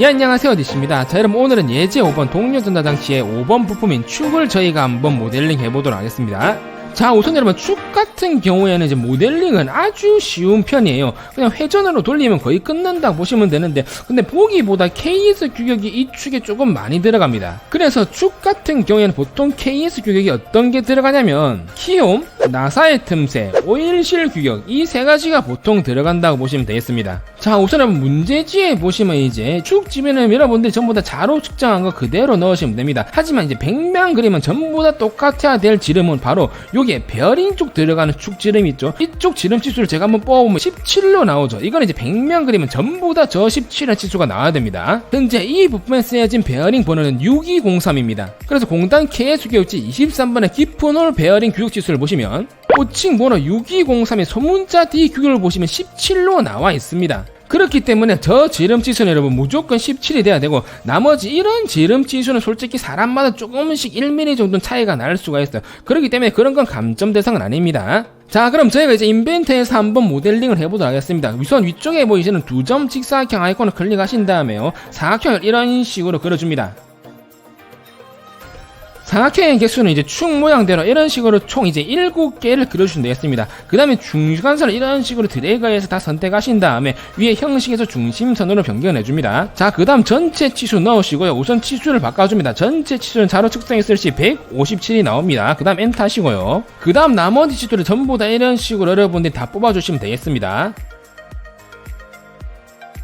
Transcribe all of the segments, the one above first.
예 안녕하세요. 디씨입니다 자 여러분 오늘은 예제 5번 동료전자 장치의 5번 부품인 축을 저희가 한번 모델링 해보도록 하겠습니다 자 우선 여러분 축 같은 경우에는 이제 모델링은 아주 쉬운 편이에요. 그냥 회전으로 돌리면 거의 끝난다 보시면 되는데 근데 보기보다 KS 규격이 이 축에 조금 많이 들어갑니다. 그래서 축 같은 경우에는 보통 KS 규격이 어떤 게 들어가냐면 키옴, 나사의 틈새, 오일실 규격 이 세 가지가 보통 들어간다고 보시면 되겠습니다. 자 우선은 문제지에 보시면 이제 축 집에는 여러분들이 전부 다 자로 측정한 거 그대로 넣으시면 됩니다. 하지만 이제 백면 그림은 전부 다 똑같아야 될 지름은 바로 요게 베어링 쪽 들어가는 축 지름 있죠. 이쪽 지름 치수를 제가 한번 뽑아보면 17로 나오죠. 이건 이제 백면 그림은 전부 다 저 17의 치수가 나와야 됩니다. 현재 이 부품에 쓰여진 베어링 번호는 6203입니다. 그래서 공단 KS 규격지 23번의 깊은 홀 베어링 규격 지수를 보시면 호칭 번호 6203의 소문자 D 규격을 보시면 17로 나와 있습니다 그렇기 때문에 저 지름 지수는 여러분 무조건 17이 돼야 되고 나머지 이런 지름 지수는 솔직히 사람마다 조금씩 1mm 정도는 차이가 날 수가 있어요. 그렇기 때문에 그런 건 감점 대상은 아닙니다. 자 그럼 저희가 이제 인벤트에서 한번 모델링을 해보도록 하겠습니다 우선 위쪽에 보이시는 두 점 직사각형 아이콘을 클릭하신 다음에요 사각형을 이런 식으로 그려줍니다 사각형의 개수는 이제 축 모양대로 이런 식으로 총 이제 7개를 그려주시면 되겠습니다. 그 다음에 중간선을 이런 식으로 드래그해서 다 선택하신 다음에 위에 형식에서 중심선으로 변경해줍니다. 자, 그 다음 전체 치수 넣으시고요. 우선 치수를 바꿔줍니다. 전체 치수는 자로 측정했을 시 157이 나옵니다. 그 다음 엔터 하시고요. 그 다음 나머지 치수를 전부 다 이런 식으로 여러분들이 다 뽑아주시면 되겠습니다.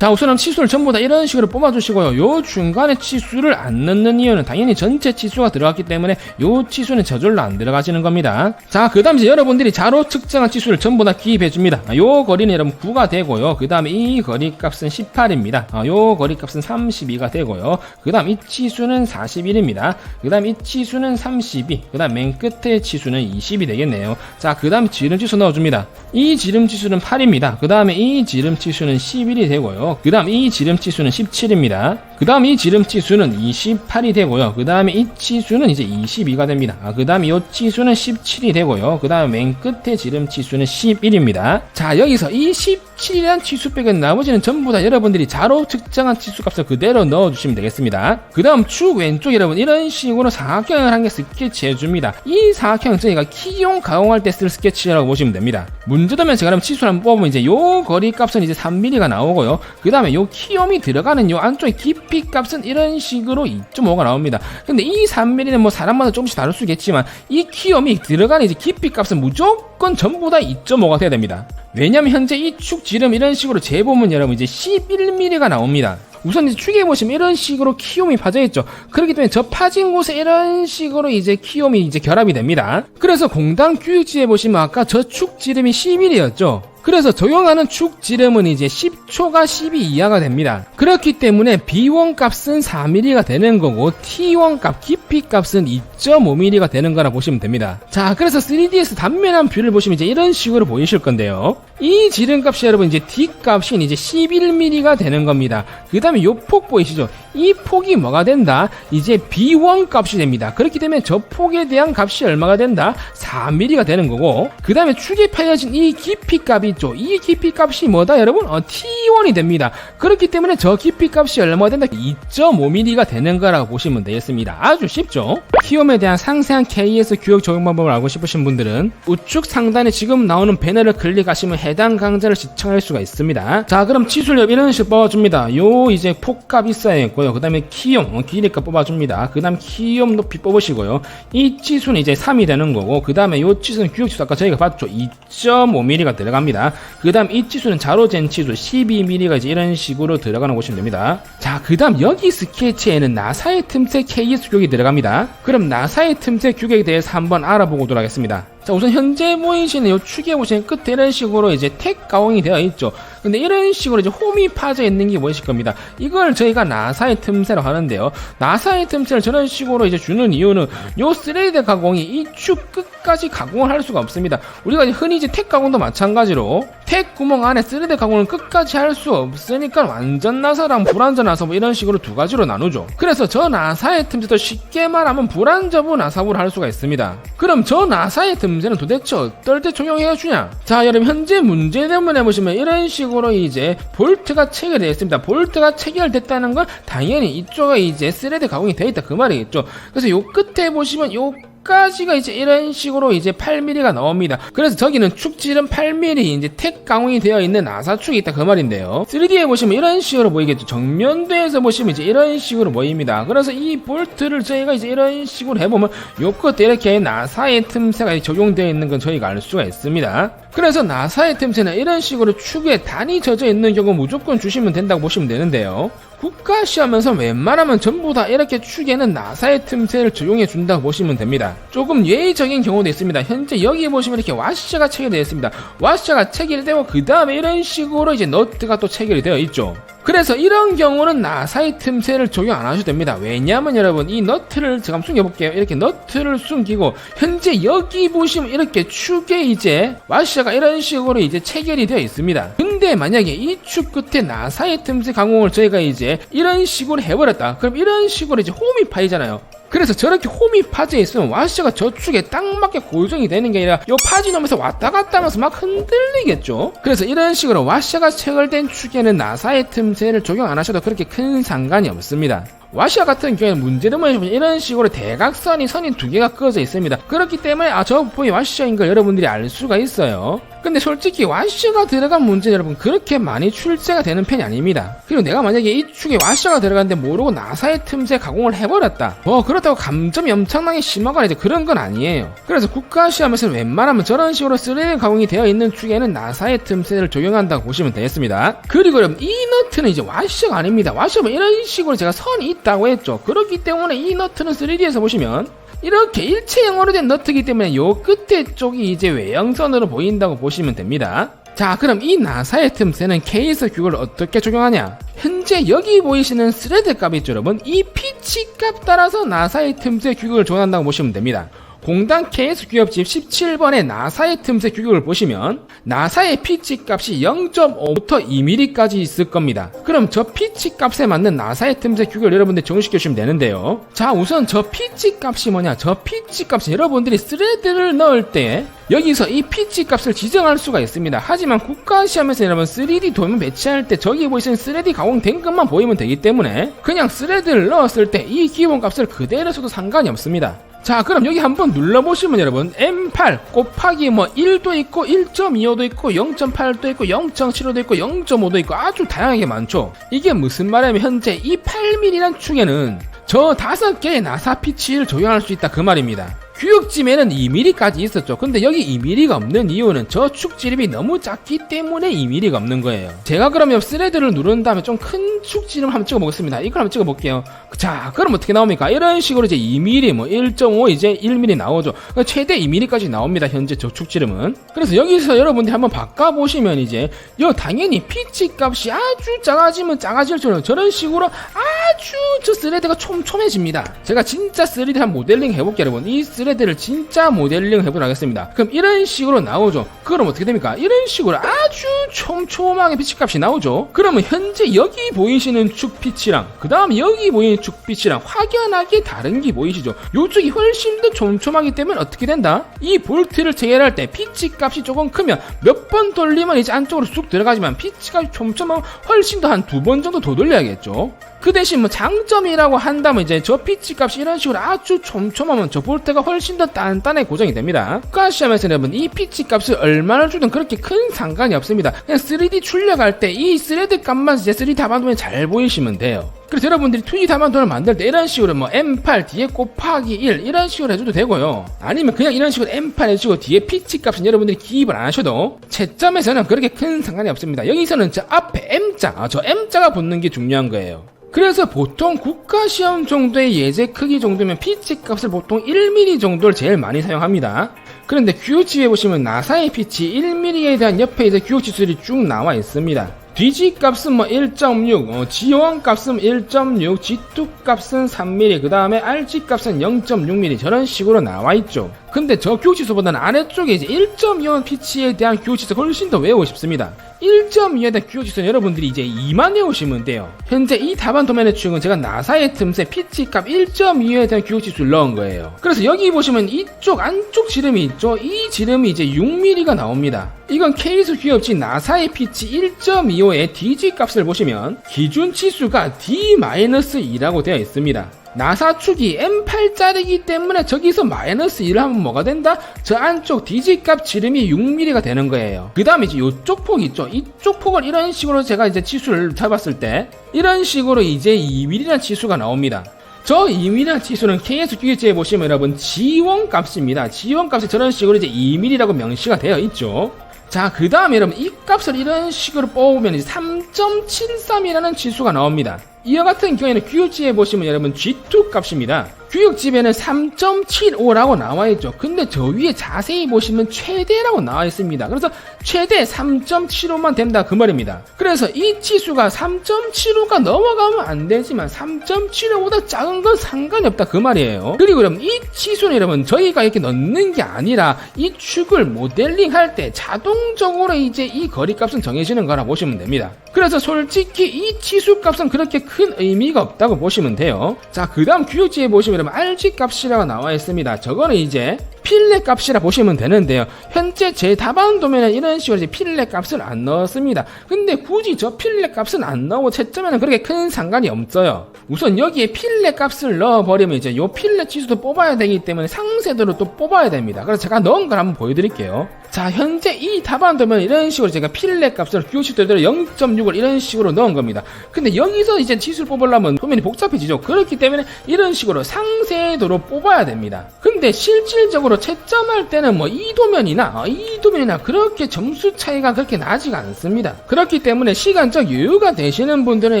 자 우선은 치수를 전부 다 이런 식으로 뽑아주시고요. 요 중간에 치수를 안 넣는 이유는 당연히 전체 치수가 들어갔기 때문에 요 치수는 저절로 안 들어가시는 겁니다. 자그 다음 이제 여러분들이 자로 측정한 치수를 전부 다 기입해 줍니다. 아, 요 거리는 여러분 9가 되고요. 그 다음에 이 거리 값은 18입니다. 아, 요 거리 값은 32가 되고요. 그 다음 이 치수는 41입니다. 그 다음 이 치수는 32 그 다음 맨 끝에 치수는 20이 되겠네요. 자그 다음 지름 치수 넣어줍니다. 이 지름 치수는 8입니다. 그 다음에 이 지름 치수는 11이 되고요 그 다음 이 지름 치수는 17입니다. 그 다음 이 지름 치수는 28이 되고요. 그 다음에 이 치수는 이제 22가 됩니다. 아, 그 다음에 이 치수는 17이 되고요. 그 다음에 맨 끝에 지름 치수는 11입니다. 자, 여기서 이 17이라는 치수 빼고 나머지는 전부 다 여러분들이 자로 측정한 치수 값을 그대로 넣어주시면 되겠습니다. 그 다음 축 왼쪽 여러분 이런 식으로 사각형을 한 개 스케치해 줍니다. 이 사각형은 저희가 키용 가공할 때 쓸 스케치라고 보시면 됩니다. 문제되면 제가 그럼 치수를 한번 뽑으면 이제 요 거리 값은 이제 3mm가 나오고요. 그 다음에 요 키움이 들어가는 요 안쪽에 깊이 값은 이런 식으로 2.5가 나옵니다. 근데 이 3mm는 뭐 사람마다 조금씩 다를 수 있겠지만 이 키움이 들어가는 이제 깊이 값은 무조건 전부 다 2.5가 돼야 됩니다. 왜냐면 현재 이 축 지름 이런 식으로 재보면 여러분 이제 11mm가 나옵니다. 우선 이제 축에 보시면 이런 식으로 키움이 파져 있죠. 그렇기 때문에 저 파진 곳에 이런 식으로 이제 키움이 이제 결합이 됩니다. 그래서 공단 규칙지에 보시면 아까 저 축 지름이 11이었죠. 그래서 적용하는 축 지름은 이제 10초가 12 이하가 됩니다. 그렇기 때문에 B1 값은 4mm가 되는 거고 T1 값 깊이 값은 2.5mm가 되는 거라 보시면 됩니다. 자, 그래서 3D에서 단면한 뷰를 보시면 이제 이런 식으로 보이실 건데요. 이 지름 값이 여러분 이제 D 값이 이제 11mm가 되는 겁니다. 그 다음에 요 폭 보이시죠? 이 폭이 뭐가 된다? 이제 B1 값이 됩니다. 그렇기 때문에 저 폭에 대한 값이 얼마가 된다? 4mm가 되는 거고 그 다음에 축에 파여진 이 깊이 값이 있죠. 이 깊이 값이 뭐다 여러분? 어, T1이 됩니다. 그렇기 때문에 저 깊이 값이 얼마가 된다? 2.5mm가 되는 거라고 보시면 되겠습니다. 아주 쉽죠? 키 움에 대한 상세한 KS 규격 적용 방법을 알고 싶으신 분들은 우측 상단에 지금 나오는 배너를 클릭하시면 해당 강좌를 시청할 수가 있습니다. 자 그럼 치수력 이런 식으로 뽑아줍니다. 요 이제 폭값 있어야겠고요. 그 다음에 키움 어, 길이값 뽑아줍니다. 그 다음 키움 높이 뽑으시고요. 이 치수는 이제 3이 되는 거고 그 다음에 요 치수는 규격 치수 아까 저희가 봤죠. 2.5mm가 들어갑니다. 그 다음 이 치수는 자로젠 치수 12mm가 이제 이런 식으로 들어가는 곳이면 됩니다. 자그 다음 여기 스케치에는 나사의 틈새 KS 규격이 들어갑니다. 그럼 나 사의 틈새 규격에 대해서 한번 알아보도록 하겠습니다. 자 우선 현재 보이시는 이 축에 보시는 끝에 이런 식으로 이제 택 가공이 되어 있죠. 근데 이런 식으로 이제 홈이 파져 있는 게 보이실 겁니다. 이걸 저희가 나사의 틈새로 하는데요. 나사의 틈새를 저런 식으로 이제 주는 이유는 요 3D 가공이 이 축 끝까지 가공을 할 수가 없습니다. 우리가 흔히 이제 택 가공도 마찬가지로 택 구멍 안에 3D 가공을 끝까지 할 수 없으니까 완전 나사랑 불완전 나사 뭐 이런 식으로 두 가지로 나누죠. 그래서 저 나사의 틈새도 쉽게 말하면 불완전부 나사부를 할 수가 있습니다. 그럼 저 나사의 틈새 틈새는 도대체 어떨 때 적용해 주냐? 자, 여러분 현재 문제대문에 보시면 이런 식으로 이제 볼트가 체결되어 있습니다. 볼트가 체결됐다는 건 당연히 이쪽에 이제 스레드 가공이 되어 있다 그 말이겠죠. 그래서 요 끝에 보시면 요 까지가 이제 이런 식으로 이제 8mm가 나옵니다. 그래서 저기는 축질은 8mm 이제 택 가공이 되어 있는 나사축이 있다 그 말인데요. 3D에 보시면 이런 식으로 보이겠죠. 정면도에서 보시면 이제 이런 식으로 보입니다. 그래서 이 볼트를 저희가 이제 이런 식으로 해보면 요것도 이렇게 나사의 틈새가 적용되어 있는 건 저희가 알 수가 있습니다. 그래서 나사의 틈새는 이런 식으로 축에 단이 젖어 있는 경우 무조건 주시면 된다고 보시면 되는데요. 국가 시험에서 웬만하면 전부 다 이렇게 축에는 나사의 틈새를 적용해 준다고 보시면 됩니다. 조금 예의적인 경우도 있습니다. 현재 여기 보시면 이렇게 와셔가 체결되어 있습니다. 와셔가 체결되고 그 다음에 이런 식으로 이제 너트가 또 체결이 되어 있죠. 그래서 이런 경우는 나사의 틈새를 적용 안 하셔도 됩니다. 왜냐하면 여러분 이 너트를 제가 한번 숨겨볼게요. 이렇게 너트를 숨기고 현재 여기 보시면 이렇게 축에 이제 와셔가 이런 식으로 이제 체결이 되어 있습니다. 근데 만약에 이 축 끝에 나사의 틈새 가공을 저희가 이제 이런 식으로 해버렸다. 그럼 이런 식으로 이제 홈이 파이잖아요. 그래서 저렇게 홈이 파져 있으면 와셔가 저축에 딱 맞게 고정이 되는 게 아니라 요 파지 넘면서 왔다 갔다 하면서 막 흔들리겠죠 그래서 이런 식으로 와셔가 체결된 축에는 나사의 틈새를 적용 안 하셔도 그렇게 큰 상관이 없습니다 와시아 같은 경우에는 문제점을 보면 이런 식으로 대각선이 선이 두 개가 그어져 있습니다. 그렇기 때문에 아 저 부분이 와시아인 걸 여러분들이 알 수가 있어요. 근데 솔직히 와시아가 들어간 문제 여러분 그렇게 많이 출제가 되는 편이 아닙니다. 그리고 내가 만약에 이 축에 와시아가 들어갔는데 모르고 나사의 틈새 가공을 해버렸다. 뭐 그렇다고 감점이 엄청나게 심하거나 이제 그런 건 아니에요. 그래서 국가 시험에서는 웬만하면 저런 식으로 3D 가공이 되어 있는 축에는 나사의 틈새를 적용한다고 보시면 되겠습니다. 그리고 여러분 이 너트는 이제 와시아가 아닙니다. 와시아는 이런 식으로 제가 선이 있다고 했죠. 그렇기 때문에 이 너트는 3D에서 보시면 이렇게 일체형으로 된 너트이기 때문에 요 끝에 쪽이 이제 외형선으로 보인다고 보시면 됩니다. 자 그럼 이 나사의 틈새는 케이스 규격을 어떻게 적용하냐 현재 여기 보이시는 스레드 값이 있죠 여러분 이 피치 값 따라서 나사의 틈새 규격을 적용한다고 보시면 됩니다 공단 케이스 규격집 17번의 나사의 틈새 규격을 보시면 나사의 피치 값이 0.5부터 2mm까지 있을 겁니다. 그럼 저 피치 값에 맞는 나사의 틈새 규격을 여러분들 정식해 주시면 되는데요. 자 우선 저 피치 값이 뭐냐 저 피치 값은 여러분들이 스레드를 넣을 때 여기서 이 피치 값을 지정할 수가 있습니다. 하지만 국가시험에서 여러분 3D 도면 배치할 때 저기 보이시는 3D 가공된 것만 보이면 되기 때문에 그냥 스레드를 넣었을 때 이 기본 값을 그대로 써도 상관이 없습니다. 자 그럼 여기 한번 눌러보시면 여러분 M8 곱하기 뭐 1도 있고 1.25도 있고 0.8도 있고 0.75도 있고 0.5도 있고 아주 다양하게 많죠 이게 무슨 말이냐면 현재 이 8mm란 축에는 저 다섯 개의 나사 피치를 적용할 수 있다 그 말입니다 규격짐에는 2mm까지 있었죠. 근데 여기 2mm가 없는 이유는 저 축지름이 너무 작기 때문에 2mm가 없는 거예요. 제가 그러면 스레드를 누른 다음에 좀 큰 축지름 한번 찍어보겠습니다. 이걸 한번 찍어볼게요. 자, 그럼 어떻게 나옵니까? 이런 식으로 이제 2mm, 뭐 1.5, 이제 1mm 나오죠. 그러니까 최대 2mm까지 나옵니다. 현재 저 축지름은. 그래서 여기서 여러분들이 한번 바꿔보시면 이제 요 당연히 피치 값이 아주 작아지면 작아질수록 저런 식으로 아주 저 스레드가 촘촘해집니다. 제가 진짜 3D 한 모델링 해볼게요, 여러분. 이 스레드 를 진짜 모델링 해보도록 하겠습니다. 그럼 이런 식으로 나오죠. 그럼 어떻게 됩니까? 이런 식으로 아주 촘촘하게 피치 값이 나오죠. 그러면 현재 여기 보이시는 축 피치랑 그 다음 여기 보이는 축 피치랑 확연하게 다른 게 보이시죠? 요쪽이 훨씬 더 촘촘하기 때문에 어떻게 된다? 이 볼트를 체결할 때 피치 값이 조금 크면 몇 번 돌리면 이제 안쪽으로 쑥 들어가지만 피치가 촘촘하면 훨씬 더 한 두 번 정도 더 돌려야겠죠. 그 대신 뭐 장점이라고 한다면 이제 저 피치 값이 이런 식으로 아주 촘촘하면 저 볼트가 훨씬 더 단단하게 고정이 됩니다. 국가 시험에서 여러분 이 피치 값을 얼마나 주든 그렇게 큰 상관이 없습니다. 그냥 3D 출력할 때 이 스레드 값만 이제 3D 답안도에 잘 보이시면 돼요. 그래서 여러분들이 2D 답안도를 만들 때 이런 식으로 뭐 M8 뒤에 곱하기 1 이런 식으로 해줘도 되고요. 아니면 그냥 이런 식으로 M8 해주고 뒤에 피치 값은 여러분들이 기입을 안 하셔도 채점에서는 그렇게 큰 상관이 없습니다. 여기서는 저 앞에 M자, 아, 저 M자가 붙는 게 중요한 거예요. 그래서 보통 국가시험 정도의 예제 크기 정도면 피치 값을 보통 1mm 정도를 제일 많이 사용합니다. 그런데 규칙에 보시면 나사의 피치 1mm에 대한 옆에 이제 규칙 지수들이 쭉 나와 있습니다. 뒤지 값은 뭐 1.6, 어, G1 값은 1.6, G2 값은 3mm, 그 다음에 RG 값은 0.6mm 저런 식으로 나와 있죠. 근데 저 교육 지수보다는 아래쪽에 이제 1.2원 피치에 대한 교육 지수 훨씬 더 외우고 싶습니다. 1.2에 대한 지수는 여러분들이 이제 2만 외우시면 돼요. 현재 이 답안 도면의 추억은 제가 나사의 틈새 피치 값 1.2에 대한 지수를 넣은 거예요. 그래서 여기 보시면 이쪽 안쪽 지름이 있죠. 이 지름이 이제 6mm가 나옵니다. 이건 케이스 기업지 나사의 피치 1.25의 DG 값을 보시면 기준 치수가 D-2라고 되어 있습니다. 나사 축이 M8짜리기 때문에 저기서 마이너스 1을 하면 뭐가 된다? 저 안쪽 DG 값 지름이 6mm가 되는 거예요. 그 다음에 이제 이쪽 폭 있죠? 이쪽 폭을 이런 식으로 제가 이제 치수를 잡았을 때 이런 식으로 이제 2mm라는 치수가 나옵니다. 저 2mm라는 치수는 KS 기계체에 보시면 여러분 지원 값입니다. 지원 값이 저런 식으로 이제 2mm라고 명시가 되어 있죠. 자, 그 다음에 여러분 이 값을 이런 식으로 뽑으면 이제 3.73이라는 지수가 나옵니다. 이와 같은 경우에는 규칙지에 보시면 여러분 G2 값입니다. 규격집에는 3.75라고 나와 있죠. 근데 저 위에 자세히 보시면 최대라고 나와 있습니다. 그래서 최대 3.75만 된다 그 말입니다. 그래서 이 치수가 3.75가 넘어가면 안 되지만 3.75보다 작은 건 상관이 없다 그 말이에요. 그리고 여러분 이 치수는 여러분 저희가 이렇게 넣는 게 아니라 이 축을 모델링 할 때 자동적으로 이제 이 거리값은 정해지는 거라 보시면 됩니다. 그래서 솔직히 이 치수 값은 그렇게 큰 의미가 없다고 보시면 돼요. 자, 그 다음 규격지에 보시면 RG 값이라고 나와 있습니다. 저거는 이제 필레 값이라 보시면 되는데요. 현재 제 답안 도면에 이런 식으로 필레 값을 안 넣었습니다. 근데 굳이 저 필레 값은 안 넣고 채점에는 그렇게 큰 상관이 없어요. 우선 여기에 필레 값을 넣어버리면 이제 요 필레 치수도 뽑아야 되기 때문에 상세도를 또 뽑아야 됩니다. 그래서 제가 넣은 걸 한번 보여드릴게요. 자, 현재 이 답안 도면 이런 식으로 제가 필레 값을 교시대로 0.6을 이런 식으로 넣은 겁니다. 근데 여기서 이제 치수를 뽑으려면 도면이 복잡해지죠. 그렇기 때문에 이런 식으로 상세도로 뽑아야 됩니다. 근데 실질적으로 채점할 때는 뭐 이 도면이나 어, 이 도면이나 그렇게 점수 차이가 그렇게 나지가 않습니다. 그렇기 때문에 시간적 여유가 되시는 분들은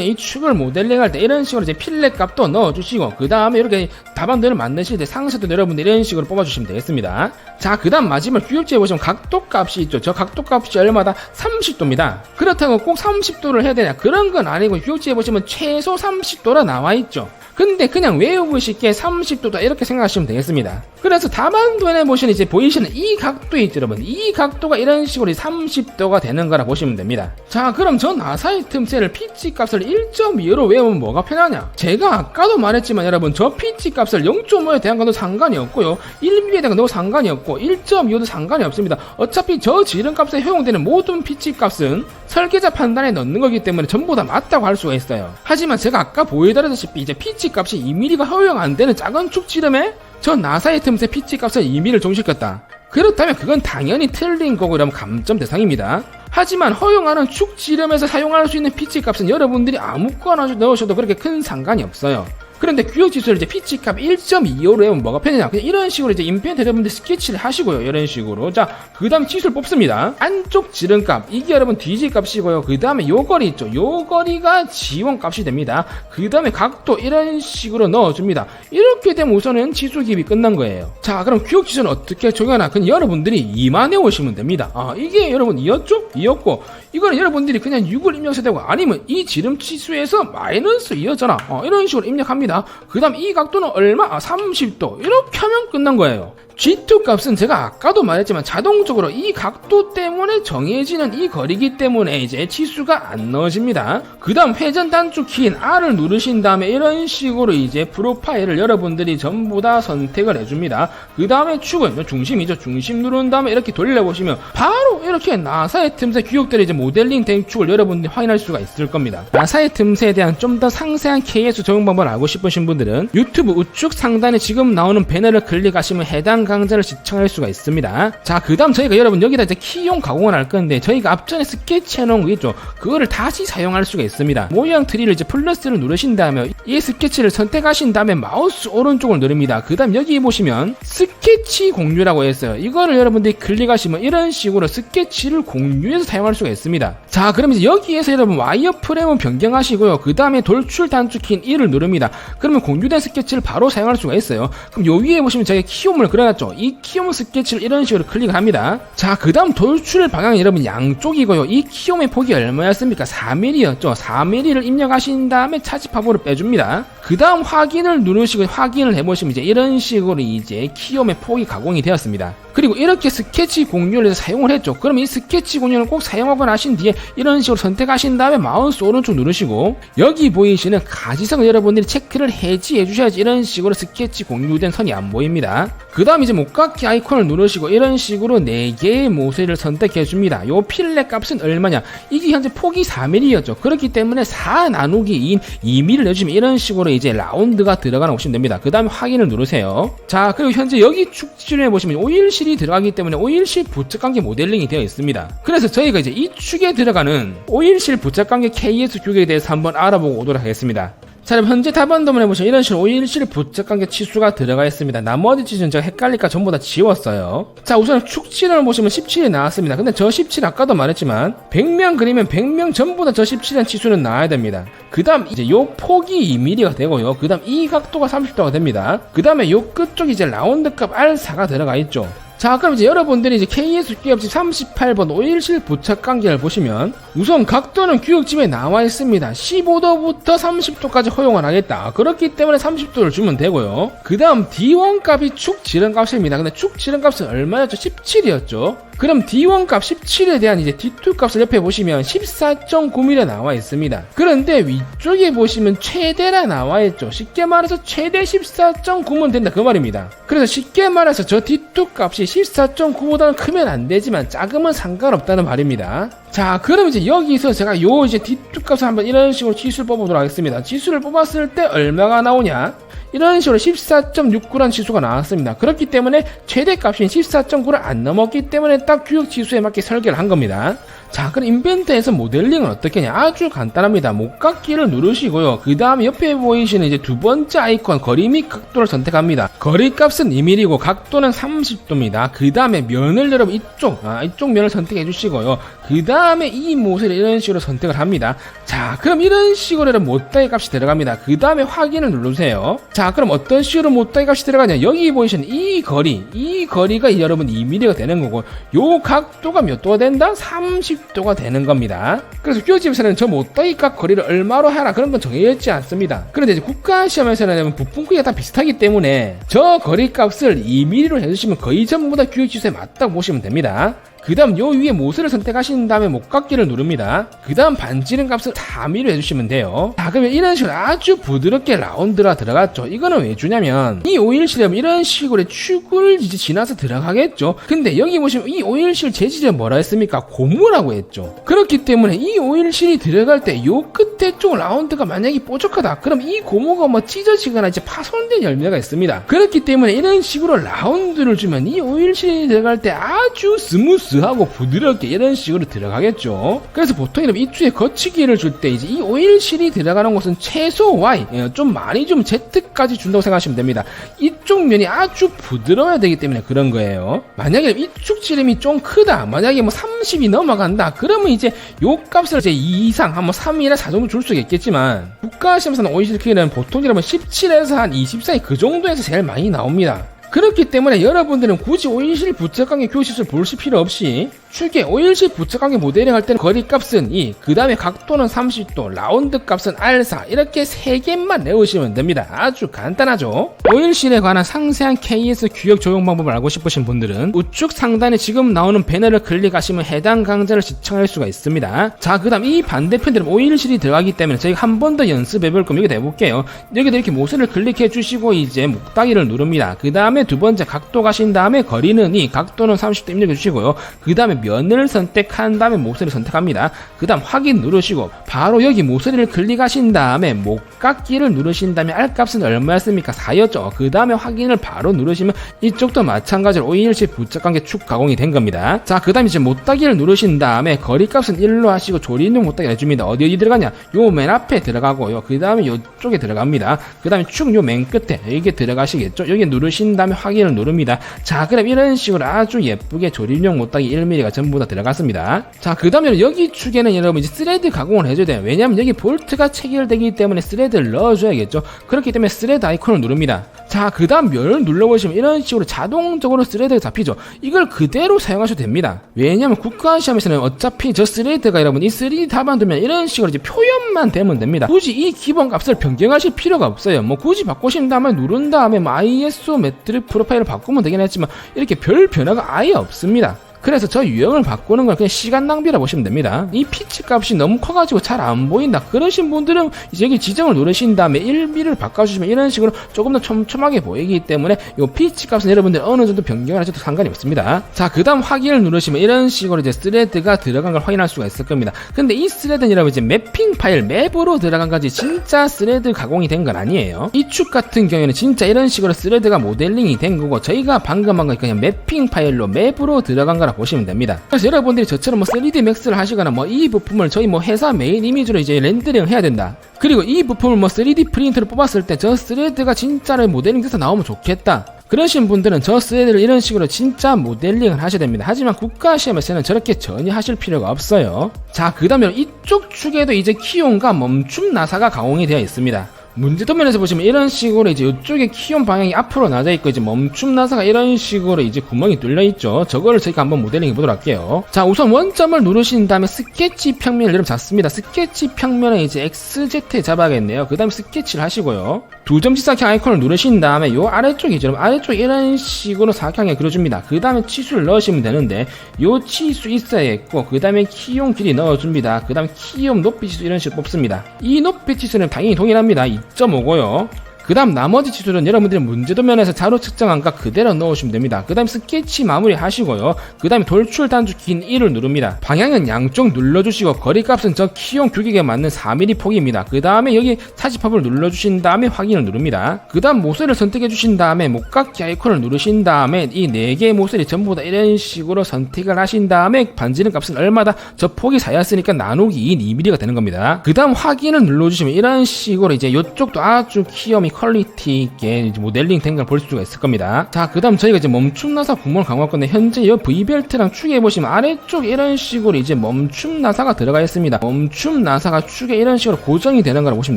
이 축을 모델링할 때 이런 식으로 이제 필레 값도 넣어주시고 그 다음에 이렇게 답안들을 만드실 때 상세도 여러분들 이런 식으로 뽑아주시면 되겠습니다. 자, 그 다음 마지막 규격지에 보시면 각도 값이 있죠. 저 각도 값이 얼마다 30도입니다. 그렇다고 꼭 30도를 해야 되냐? 그런 건 아니고 규격지에 보시면 최소 30도라 나와 있죠. 근데 그냥 외우고 쉽게 30도다 이렇게 생각하시면 되겠습니다. 그래서 답안도에 보시면 이제 보이시는 이 각도 있죠 여러분. 이 각도가 이런 식으로 30도가 되는 거라 보시면 됩니다. 자 그럼 저 나사의 틈새를 피치 값을 1.2로 외우면 뭐가 편하냐? 제가 아까도 말했지만 여러분 저 피치 값을 0.5에 대한 것도 상관이 없고요. 1mm에 대한 것도 상관이 없고 1.25도 상관이 없습니다. 어차피 저 지름값에 허용되는 모든 피치 값은 설계자 판단에 넣는 거기 때문에 전부 다 맞다고 할 수가 있어요. 하지만 제가 아까 보여드렸다시피 이제 피치 값이 2mm가 허용 안 되는 작은 축 지름에 저 나사의 틈새 피치 값을 2mm를 종시켰다. 그렇다면 그건 당연히 틀린 거고 이러면 감점 대상입니다. 하지만 허용하는 축 지름에서 사용할 수 있는 피치 값은 여러분들이 아무거나 넣으셔도 그렇게 큰 상관이 없어요. 그런데 규격 지수를 이제 피치 값 1.25로 해보면 뭐가 편하냐? 그냥 이런 식으로 이제 인펜트 여러분들 스케치를 하시고요. 이런 식으로. 자그 다음 치수를 뽑습니다. 안쪽 지름값. 이게 여러분 DG 값이고요. 그 다음에 요 거리 있죠. 요 거리가 지원 값이 됩니다. 그 다음에 각도 이런 식으로 넣어줍니다. 이렇게 되면 우선은 치수 기입이 끝난 거예요. 자 그럼 규격 지수는 어떻게 적용하나? 그냥 여러분들이 2만 해오시면 됩니다. 아 이게 여러분 이었죠? 이었고. 이거는 여러분들이 그냥 6을 입력해도 되고 아니면 이 지름 치수에서 마이너스 2였잖아 어, 이런 식으로 입력합니다 그 다음 이 각도는 얼마? 아 30도. 이렇게 하면 끝난 거예요 G2 값은 제가 아까도 말했지만 자동적으로 이 각도 때문에 정해지는 이 거리기 때문에 이제 치수가 안 넣어집니다. 그 다음 회전 단축 키인 R을 누르신 다음에 이런 식으로 이제 프로파일을 여러분들이 전부 다 선택을 해줍니다. 그 다음에 축은 중심이죠. 중심 누른 다음에 이렇게 돌려보시면 바로 이렇게 나사의 틈새 규격들의 이제 모델링 된 축을 여러분들이 확인할 수가 있을 겁니다. 나사의 틈새에 대한 좀 더 상세한 KS 적용 방법을 알고 싶으신 분들은 유튜브 우측 상단에 지금 나오는 배너를 클릭하시면 해당 강좌를 시청할 수가 있습니다. 자, 그 다음 저희가 여러분 여기다 이제 키용 가공을 할 건데 저희가 앞전에 스케치 해놓은 거 있죠? 그거를 다시 사용할 수가 있습니다. 모양 트리를 이제 플러스를 누르신 다음에 이 스케치를 선택하신 다음에 마우스 오른쪽을 누릅니다. 그 다음 여기 보시면 스케치 공유라고 했어요. 이거를 여러분들이 클릭하시면 이런 식으로 스케치를 공유해서 사용할 수가 있습니다. 자, 그럼 이제 여기에서 여러분 와이어 프레임은 변경하시고요. 그 다음에 돌출 단축키인 1을 누릅니다. 그러면 공유된 스케치를 바로 사용할 수가 있어요. 그럼 요 위에 보시면 저희 키움을 그려놨 들어갔죠. 이 키움 스케치를 이런 식으로 클릭을 합니다. 자, 그 다음 돌출 방향은 여러분 양쪽이고요. 이 키움의 폭이 얼마였습니까? 4mm였죠. 4mm를 입력하신 다음에 차지 파보를 빼줍니다. 그 다음 확인을 누르시고 확인을 해보시면 이제 이런 식으로 이제 키움의 폭이 가공이 되었습니다. 그리고 이렇게 스케치 공유를 해서 사용을 했죠. 그럼 이 스케치 공유를 꼭 사용하고 나신 뒤에 이런 식으로 선택하신 다음에 마우스 오른쪽 누르시고 여기 보이시는 가지성을 여러분들이 체크를 해지해 주셔야지 이런 식으로 스케치 공유된 선이 안 보입니다. 그 다음 이제 목각기 아이콘을 누르시고 이런 식으로 4개의 모세를 선택해 줍니다. 요 필렛 값은 얼마냐? 이게 현재 폭이 4mm였죠. 그렇기 때문에 4 나누기 2인 2mm를 내주시면 이런 식으로 이제 라운드가 들어가는 보시면 됩니다. 그 다음에 확인을 누르세요. 자, 그리고 현재 여기 축지를 해보시면 오일 실이 들어가기 때문에 오일실 부착관계 모델링이 되어 있습니다. 그래서 저희가 이제 이 축에 들어가는 오일실 부착관계 KS 규격에 대해서 한번 알아보고 오도록 하겠습니다. 자, 그럼 현재 답안도만 해보시면 이런 식으로 오일실 부착관계 치수가 들어가 있습니다. 나머지 치수는 제가 헷갈릴까 전부 다 지웠어요. 자, 우선 축지를 보시면 17이 나왔습니다. 근데 저 17 아까도 말했지만 100명 그리면 100명 전부 다 저 17이라는 치수는 나와야 됩니다. 그 다음 이제 요 폭이 2mm가 되고요. 그 다음 이 각도가 30도가 됩니다. 그 다음에 요 끝쪽 이제 라운드 값 R4가 들어가 있죠. 자, 그럼 이제 여러분들이 이제 KS 규격집 38번 오일실 부착 관계를 보시면 우선 각도는 규격집에 나와 있습니다. 15도부터 30도까지 허용을 하겠다. 그렇기 때문에 30도를 주면 되고요. 그 다음 D1 값이 축 지름 값입니다. 근데 축 지름 값은 얼마였죠? 17이었죠. 그럼 D1 값 17에 대한 이제 D2 값을 옆에 보시면 14.9mm 나와 있습니다. 그런데 위쪽에 보시면 최대라 나와 있죠. 쉽게 말해서 최대 14.9면 된다 그 말입니다. 그래서 쉽게 말해서 저 D2 값이 14.9보다는 크면 안 되지만 작으면 상관없다는 말입니다. 자, 그럼 이제 여기서 제가 요 이제 D2 값을 한번 이런 식으로 지수를 뽑아보도록 하겠습니다. 지수를 뽑았을 때 얼마가 나오냐? 이런 식으로 14.69라는 지수가 나왔습니다. 그렇기 때문에 최대값인 14.9를 안 넘었기 때문에 딱 규격 지수에 맞게 설계를 한 겁니다. 자, 그럼 인벤트에서 모델링은 어떻게 하냐? 아주 간단합니다. 목각기를 누르시고요. 그 다음에 옆에 보이시는 이제 두 번째 아이콘 거리 및 각도를 선택합니다. 거리 값은 2mm고 각도는 30도입니다. 그 다음에 면을 여러분 이쪽, 아, 이쪽 면을 선택해 주시고요. 그 다음에 이 모세를 이런 식으로 선택을 합니다. 자, 그럼 이런 식으로 못다이 값이 들어갑니다. 그 다음에 확인을 누르세요. 자, 그럼 어떤 식으로 못다이 값이 들어가냐? 여기 보이시는 이 거리, 이 거리가 여러분 2mm가 되는 거고, 요 각도가 몇 도가 된다? 30도가 되는 겁니다. 그래서 규격집에서는 저 못다이 값 거리를 얼마로 하라 그런 건 정해져 있지 않습니다. 그런데 이제 국가 시험에서는 부품 크기가 다 비슷하기 때문에 저 거리 값을 2mm로 해주시면 거의 전부 다 규격지수에 맞다고 보시면 됩니다. 그 다음 요 위에 모스를 선택하신 다음에 목각기를 누릅니다. 그 다음 반지름 값을 4mm 해주시면 돼요. 자 그러면 이런 식으로 아주 부드럽게 라운드가 들어갔죠. 이거는 왜 주냐면 이 오일실은 이런 식으로 축을 이제 지나서 들어가겠죠. 근데 여기 보시면 이 오일실 재질이 뭐라 했습니까? 고무라고 했죠. 그렇기 때문에 이 오일실이 들어갈 때 요 끝에 쪽 라운드가 만약에 뾰족하다. 그럼 이 고무가 뭐 찢어지거나 이제 파손된 열매가 있습니다. 그렇기 때문에 이런 식으로 라운드를 주면 이 오일실이 들어갈 때 아주 스무스 하고 부드럽게 이런 식으로 들어가겠죠. 그래서 보통 이런 이쪽에 거치기를 줄 때 이제 이 오일실이 들어가는 곳은 최소 Y, 예, 좀 많이 좀 Z까지 준다고 생각하시면 됩니다. 이쪽 면이 아주 부드러워야 되기 때문에 그런 거예요. 만약에 이쪽 지름이 좀 크다, 만약에 뭐 30이 넘어간다, 그러면 이제 요 값을 이제 2 이상, 한뭐 3이나 4 정도 줄 수가 있겠지만, 국가시험에서는 오일실 크기는 보통 이러면 17에서 한 20 사이 그 정도에서 제일 많이 나옵니다. 그렇기 때문에 여러분들은 굳이 오일실 부착관계 교시술 보실 필요 없이 축에 오일실 부착관계 모델링 할 때는 거리 값은 2, 그 다음에 각도는 30도, 라운드 값은 R4 이렇게 3개만 내우시면 됩니다. 아주 간단하죠? 오일실에 관한 상세한 KS 규격 적용 방법을 알고 싶으신 분들은 우측 상단에 지금 나오는 배너를 클릭하시면 해당 강좌를 시청할 수가 있습니다. 자, 그 다음 이 반대편들은 오일실이 들어가기 때문에 저희가 한 번 더 연습해 볼 거면 여기 해볼게요. 여기도 이렇게 모서를 클릭해 주시고 이제 목따기를 누릅니다. 그 다음에 두 번째 각도 가신 다음에 거리는 이 각도는 30도 입력해 주시고요. 그 다음에 면을 선택한 다음에 모서리를 선택합니다. 그 다음 확인 누르시고 바로 여기 모서리를 클릭하신 다음에 목각기를 누르신 다음에 R값은 얼마였습니까? 4였죠. 그 다음에 확인을 바로 누르시면 이쪽도 마찬가지로 5일씩 부착관계 축 가공이 된 겁니다. 자, 그 다음에 이제 못따기를 누르신 다음에 거리값은 1로 하시고 조리는 못따기 해줍니다. 어디 어디 들어가냐? 요 맨 앞에 들어가고요. 그 다음에 요쪽에 들어갑니다. 그 다음에 축 요 맨 끝에 여기 들어가시겠죠? 여기 누르신 다음에 다음에 확인을 누릅니다. 자, 그럼 이런 식으로 아주 예쁘게 조립용 못하기 1mm가 전부 다 들어갔습니다. 자, 그 다음에 여기 축에는 여러분 이제 스레드 가공을 해줘야 돼요. 왜냐하면 여기 볼트가 체결되기 때문에 스레드를 넣어줘야겠죠. 그렇기 때문에 스레드 아이콘을 누릅니다. 자, 그 다음 멸을 눌러보시면 이런 식으로 자동적으로 스레드가 잡히죠. 이걸 그대로 사용하셔도 됩니다. 왜냐면 국가 시험에서는 어차피 저 스레드가 여러분 이 3D 답안 두면 이런 식으로 이제 표현만 되면 됩니다. 굳이 이 기본 값을 변경하실 필요가 없어요. 뭐 굳이 바꾸신 다음에 누른 다음에 뭐 ISO 매트릭 프로파일을 바꾸면 되긴 했지만 이렇게 별 변화가 아예 없습니다. 그래서 저 유형을 바꾸는 건 그냥 시간 낭비라 보시면 됩니다. 이 피치 값이 너무 커가지고 잘 안 보인다. 그러신 분들은 여기 지정을 누르신 다음에 1미를 바꿔주시면 이런 식으로 조금 더 촘촘하게 보이기 때문에 이 피치 값은 여러분들 어느 정도 변경을 하셔도 상관이 없습니다. 자, 그 다음 확인을 누르시면 이런 식으로 이제 스레드가 들어간 걸 확인할 수가 있을 겁니다. 근데 이 스레드는 여러분 이제 맵핑 파일 맵으로 들어간 거지 진짜 스레드 가공이 된 건 아니에요. 이 축 같은 경우에는 진짜 이런 식으로 스레드가 모델링이 된 거고 저희가 방금 한거 그냥 맵핑 파일로 맵으로 들어간 거라 보시면 됩니다. 그래서 여러분들이 저처럼 뭐 3D 맥스를 하시거나 뭐 이 부품을 저희 뭐 회사 메인 이미지로 이제 렌더링을 해야 된다. 그리고 이 부품을 뭐 3D 프린터로 뽑았을 때 저 스레드가 진짜로 모델링 돼서 나오면 좋겠다. 그러신 분들은 저 스레드를 이런 식으로 진짜 모델링을 하셔야 됩니다. 하지만 국가 시험에서는 저렇게 전혀 하실 필요가 없어요. 자, 그 다음에 이쪽 축에도 이제 키온과 멈춤 나사가 가공이 되어 있습니다. 문제 도면에서 보시면 이런 식으로 이제 이쪽에 키온 방향이 앞으로 나져 있고 이제 멈춤 나사가 이런 식으로 이제 구멍이 뚫려 있죠. 저거를 저희가 한번 모델링 해 보도록 할게요. 자, 우선 원점을 누르신 다음에 스케치 평면을 여러분 잡습니다. 스케치 평면에 이제 XZ에 잡아야겠네요. 그 다음에 스케치를 하시고요. 두 점치 사각형 아이콘을 누르신 다음에 요 아래쪽에 이제 아래쪽 이런 식으로 사각형에 그려줍니다. 그 다음에 치수를 넣으시면 되는데 요 치수 있어야겠고 그 다음에 키용 길이 넣어줍니다. 그 다음에 키용 높이 치수 이런 식으로 뽑습니다. 이 높이 치수는 당연히 동일합니다. 2.5고요. 그 다음 나머지 치수는 여러분들이 문제도 면에서 자료 측정한 값 그대로 넣으시면 됩니다. 그 다음 스케치 마무리 하시고요. 그 다음에 돌출 단축 긴 1을 누릅니다. 방향은 양쪽 눌러주시고 거리값은 저 키용 규격에 맞는 4mm 폭입니다. 그 다음에 여기 사지팝을 눌러주신 다음에 확인을 누릅니다. 그 다음 모서리를 선택해 주신 다음에 목각기 아이콘을 누르신 다음에 이 4개의 모서리 전부 다 이런 식으로 선택을 하신 다음에 반지름 값은 얼마다 저 폭이 4였으니까 나누기 2인 2mm가 되는 겁니다. 그 다음 확인을 눌러주시면 이런 식으로 이제 이쪽도 아주 키움이 퀄리티 있게 모델링 된걸볼 수가 있을 겁니다. 자, 그 다음 저희가 이제 멈춤 나사 구멍을 강화할 건데 현재 이 V벨트랑 축에 보시면 아래쪽 이런 식으로 이제 멈춤 나사가 들어가 있습니다. 멈춤 나사가 축에 이런 식으로 고정이 되는 거라고 보시면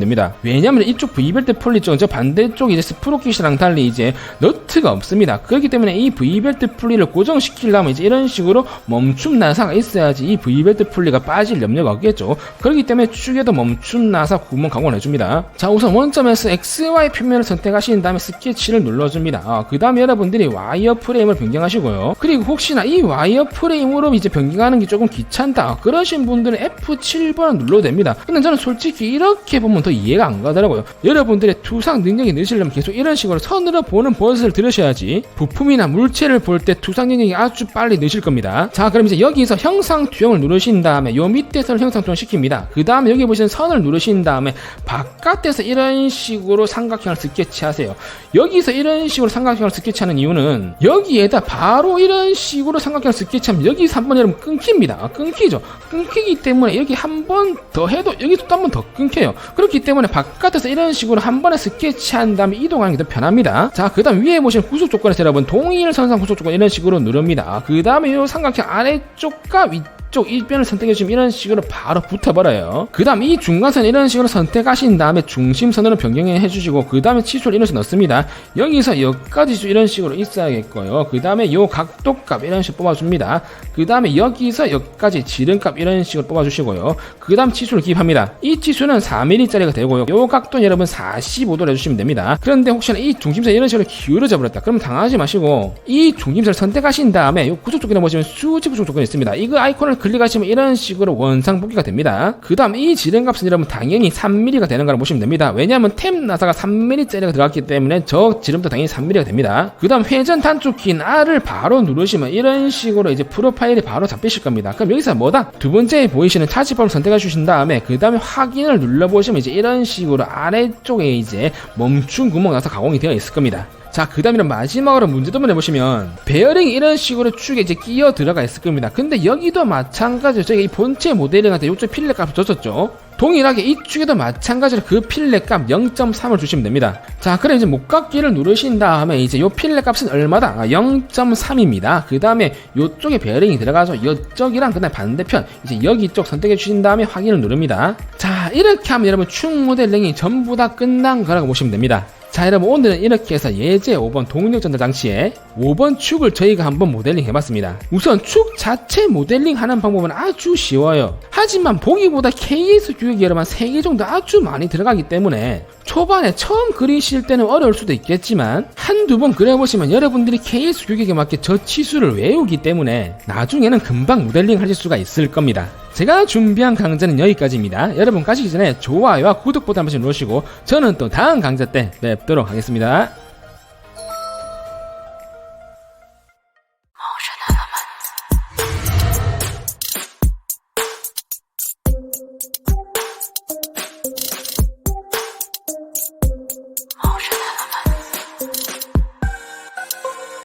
됩니다. 왜냐면 이쪽 V벨트 풀리 쪽은 저 반대쪽 이제 스프로킷이랑 달리 이제 너트가 없습니다. 그렇기 때문에 이 V벨트 풀리를 고정시키려면 이제 이런 식으로 멈춤 나사가 있어야지 이 V벨트 풀리가 빠질 염려가 없겠죠. 그렇기 때문에 축에도 멈춤 나사 구멍 강화를 해줍니다. 자, 우선 원점에서 XY 표면을 선택하신 다음에 스케치를 눌러줍니다. 아, 그 다음에 여러분들이 와이어 프레임을 변경하시고요. 그리고 혹시나 이 와이어 프레임으로 이제 변경하는 게 조금 귀찮다. 그러신 분들은 F7번을 눌러도 됩니다. 근데 저는 솔직히 이렇게 보면 더 이해가 안 가더라고요. 여러분들의 투상 능력이 느시려면 계속 이런 식으로 선으로 보는 버릇을 들으셔야지 부품이나 물체를 볼 때 투상 능력이 아주 빨리 느실 겁니다. 자, 그럼 이제 여기서 형상 투영을 누르신 다음에 요 밑에서 형상 투영 시킵니다. 그 다음에 여기 보시는 선을 누르신 다음에 바깥에서 이런 식으로 삼각 형을 스케치하세요. 여기서 이런 식으로 삼각형을 스케치하는 이유는 여기에다 바로 이런 식으로 삼각형을 스케치하면 여기서 한번 여러분 끊깁니다. 아, 끊기죠. 끊기기 때문에 여기 한 번 더 해도 여기서 또 한 번 더 끊겨요. 그렇기 때문에 바깥에서 이런 식으로 한 번에 스케치한 다음에 이동하는 게 더 편합니다. 자, 그 다음 위에 보시는 구속 조건에서 여러분 동일 선상 구속 조건 이런 식으로 누릅니다. 그 다음에 이 삼각형 아래쪽과 위쪽 일변을 선택해주시면 이런 식으로 바로 붙어버려요. 그 다음 이 중간선 이런 식으로 선택하신 다음에 중심선으로 변경해 주시고 그 다음에 치수를 이런 식으로 넣습니다. 여기서 여기까지 이런 식으로 있어야겠고요. 그 다음에 요 각도값 이런 식으로 뽑아줍니다. 그 다음에 여기서 여기까지 지름값 이런 식으로 뽑아주시고요. 그 다음 치수를 기입합니다. 이 치수는 4mm짜리가 되고요. 요 각도는 여러분 45도로 해주시면 됩니다. 그런데 혹시나 이 중심선 이런 식으로 기울어져 버렸다. 그럼 당하지 마시고 이 중심선을 선택하신 다음에 요 구조 조건에 보시면 수직 구조 조건이 있습니다. 이거 아이콘을 클릭하시면 이런 식으로 원상 복귀가 됩니다. 그 다음 이 지름값은 여러분 당연히 3mm가 되는 걸 보시면 됩니다. 왜냐하면 템 나사가 3mm짜리가 들어갔기 때문에 저 지름도 당연히 3mm가 됩니다. 그 다음 회전 단축 키 R을 바로 누르시면 이런 식으로 이제 프로파일이 바로 잡히실 겁니다. 그럼 여기서 뭐다? 두 번째 보이시는 차지법을 선택해 주신 다음에 그 다음에 확인을 눌러보시면 이제 이런 식으로 아래쪽에 이제 멈춘 구멍 나서 가공이 되어 있을 겁니다. 자, 그 다음에 마지막으로 문제도면 해보시면, 베어링 이런 식으로 축에 이제 끼어 들어가 있을 겁니다. 근데 여기도 마찬가지로 저희가 이 본체 모델링한테 이쪽 필렛 값을 줬었죠? 동일하게 이쪽에도 마찬가지로 그 필렛 값 0.3을 주시면 됩니다. 자, 그럼 이제 목각기를 누르신 다음에 이제 요 필렛 값은 얼마다? 아, 0.3입니다. 그 다음에 요쪽에 베어링이 들어가서 요쪽이랑 그다음 반대편 이제 여기 쪽 선택해 주신 다음에 확인을 누릅니다. 자, 이렇게 하면 여러분 충 모델링이 전부 다 끝난 거라고 보시면 됩니다. 자 여러분 오늘은 이렇게 해서 예제 5번 동력 전자 장치에 5번 축을 저희가 한번 모델링 해봤습니다. 우선 축 자체 모델링 하는 방법은 아주 쉬워요. 하지만 보기보다 KS 규격이 여러분 3개 정도 아주 많이 들어가기 때문에 초반에 처음 그리실 때는 어려울 수도 있겠지만 한두 번 그려보시면 여러분들이 KS 규격에 맞게 저 치수를 외우기 때문에 나중에는 금방 모델링 하실 수가 있을 겁니다. 제가 준비한 강좌는 여기까지입니다. 여러분 가시기 전에 좋아요와 구독 버튼 한 번씩 누르시고 저는 또 다음 강좌 때 뵙도록 하겠습니다.